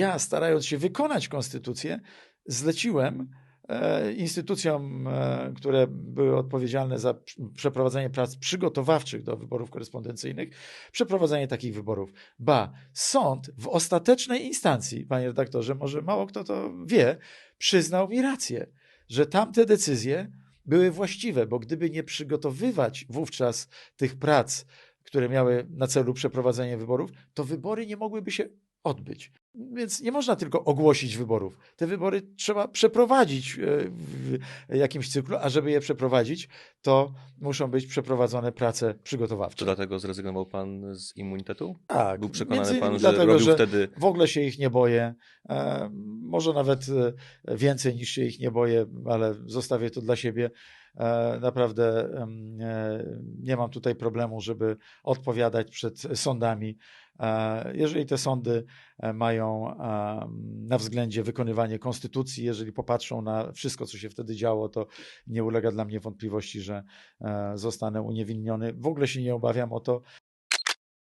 Ja, starając się wykonać konstytucję, zleciłem e, instytucjom, e, które były odpowiedzialne za pr- przeprowadzenie prac przygotowawczych do wyborów korespondencyjnych, przeprowadzenie takich wyborów. Ba, sąd w ostatecznej instancji, panie redaktorze, może mało kto to wie, przyznał mi rację, że tamte decyzje były właściwe, bo gdyby nie przygotowywać wówczas tych prac, które miały na celu przeprowadzenie wyborów, to wybory nie mogłyby się odbyć. Więc nie można tylko ogłosić wyborów. Te wybory trzeba przeprowadzić e, w jakimś cyklu, a żeby je przeprowadzić, to muszą być przeprowadzone prace Czy przygotowawcze. dlatego zrezygnował pan z immunitetu? Tak, Był przekonany pan, że dlatego, robił że wtedy w ogóle się ich nie boję. Może nawet e, więcej niż się ich nie boję, ale zostawię to dla siebie. E, naprawdę e, nie mam tutaj problemu, żeby odpowiadać przed sądami. Jeżeli te sądy mają na względzie wykonywanie konstytucji, jeżeli popatrzą na wszystko, co się wtedy działo, to nie ulega dla mnie wątpliwości, że zostanę uniewinniony. W ogóle się nie obawiam o to,